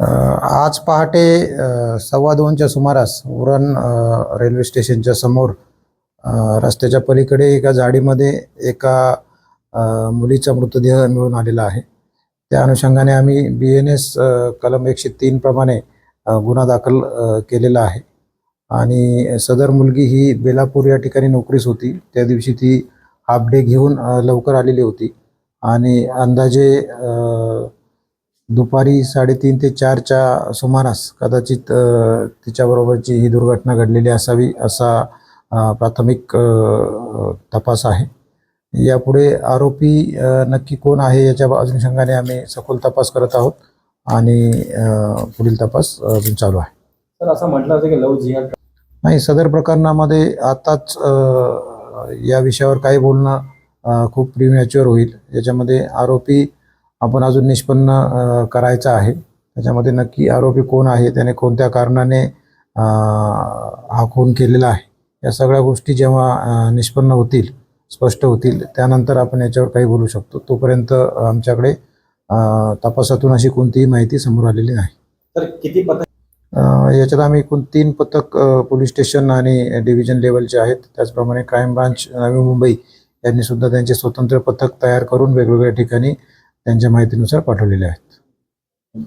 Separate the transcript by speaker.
Speaker 1: आज पहाटे सव्वा दोनच्या सुमारास उरण रेल्वे स्टेशनच्या समोर रस्त्याच्या पलीकडे एका जाडीमध्ये एका मुलीचा मृतदेह मिळून आलेला आहे. त्या अनुषंगाने आम्ही बी एन एस कलम एकशे तीन प्रमाणे गुन्हा दाखल केलेला आहे. आणि सदर मुलगी ही बेलापूर या ठिकाणी नोकरीस होती. त्या दिवशी ती हाफ डे घेऊन लवकर आलेली होती. आणि अंदाजे दुपारी साडेतीन ते चारच्या सुमारास कदाचित तिच्याबरोबरची ही दुर्घटना घडलेली असावी असा प्राथमिक तपास आहे. यापुढे आरोपी नक्की कोण आहे याच्या अनुषंगाने आम्ही सखोल तपास करत आहोत आणि पुढील तपास अजून चालू आहे.
Speaker 2: तर असं म्हटलं की लव जिहाद
Speaker 1: नाही सदर प्रकरणामध्ये आताच या विषयावर काही बोलणं खूप प्रिमॅच्युअर होईल. याच्यामध्ये आरोपी आपण अजून निष्पन्न करायचा आहे. त्याच्यामध्ये नक्की आरोपी कोण आहे त्याने कोणत्या कारणाने हा खून केलेला आहे या सगळ्या गोष्टी जेव्हा निष्पन्न होतील स्पष्ट होतील त्यानंतर आपण याच्यावर काही बोलू शकतो. तोपर्यंत आमच्याकडे तपासातून अशी कोणतीही माहिती समोर आलेली नाही.
Speaker 2: तर किती पथक
Speaker 1: याच्यात आम्ही एकूण तीन पथक पोलीस स्टेशन आणि डिव्हिजन लेवलचे आहेत. त्याचप्रमाणे क्राईम ब्रांच नवी मुंबई यांनी सुद्धा त्यांचे स्वतंत्र पथक तयार करून वेगवेगळ्या ठिकाणी त्यांच्या माहितीनुसार पाठवलेले आहेत.